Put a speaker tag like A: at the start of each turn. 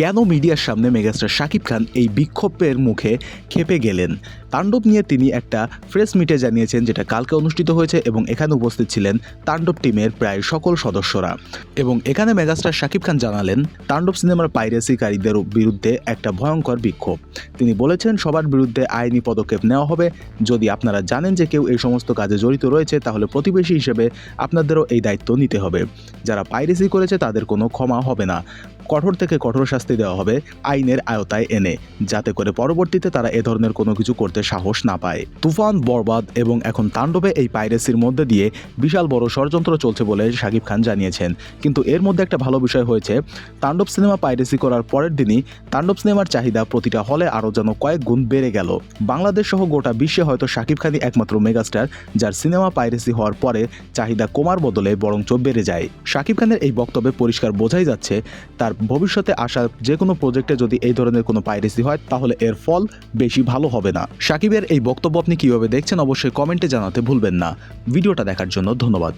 A: কেন মিডিয়ার সামনে মেগাস্টার শাকিব খান এই বিক্ষোভের মুখে খেপে গেলেন? তাণ্ডব নিয়ে তিনি একটা প্রেস মিটে জানিয়েছেন, যেটা কালকে অনুষ্ঠিত হয়েছে এবং এখানে উপস্থিত ছিলেন তাণ্ডব টিমের প্রায় সকল সদস্যরা। এবং এখানে মেগাস্টার শাকিব খান জানালেন, তাণ্ডব সিনেমার পাইরেসিকারীদের বিরুদ্ধে একটা ভয়ঙ্কর বিক্ষোভ। তিনি বলেছেন, সবার বিরুদ্ধে আইনি পদক্ষেপ নেওয়া হবে। যদি আপনারা জানেন যে কেউ এই সমস্ত কাজে জড়িত রয়েছে, তাহলে প্রতিবেশী হিসেবে আপনাদেরও এই দায়িত্ব নিতে হবে। যারা পাইরেসি করেছে, তাদের কোনো ক্ষমা হবে না। কঠোর থেকে কঠোর শাস্তি দেওয়া হবে আইনের আয়তায় এনে, যাতে করে পরবর্তীতে তারা এ ধরনের কোনো কিছু করতে সাহস না পায়। তুফান, বরবাদ এবং এখন তাণ্ডবে এই পাইরেসির মধ্যে দিয়ে বিশাল বড় ষড়যন্ত্র চলছে বলে শাকিব খান জানিয়েছেন। কিন্তু এর মধ্যে একটা ভালো বিষয় হয়েছে, তাণ্ডব সিনেমা পাইরেসি করার পরের দিনই তাণ্ডব সিনেমার চাহিদা প্রতিটা হলে আরও যেন কয়েক গুণ বেড়ে গেল। বাংলাদেশ সহ গোটা বিশ্বে হয়তো শাকিব খানই একমাত্র মেগাস্টার, যার সিনেমা পাইরেসি হওয়ার পরে চাহিদা কমার বদলে বরঞ্চ বেড়ে যায়। শাকিব খানের এই বক্তব্যে পরিষ্কার বোঝাই যাচ্ছে, তার ভবিষ্যতে আসা যে কোনো প্রজেক্টে যদি এই ধরনের কোনো পাইরেসি হয়, তাহলে এর ফল বেশি ভালো হবে না। সাকিবের এই বক্তব্য আপনি কীভাবে দেখছেন, অবশ্যই কমেন্টে জানাতে ভুলবেন না। ভিডিওটা দেখার জন্য ধন্যবাদ।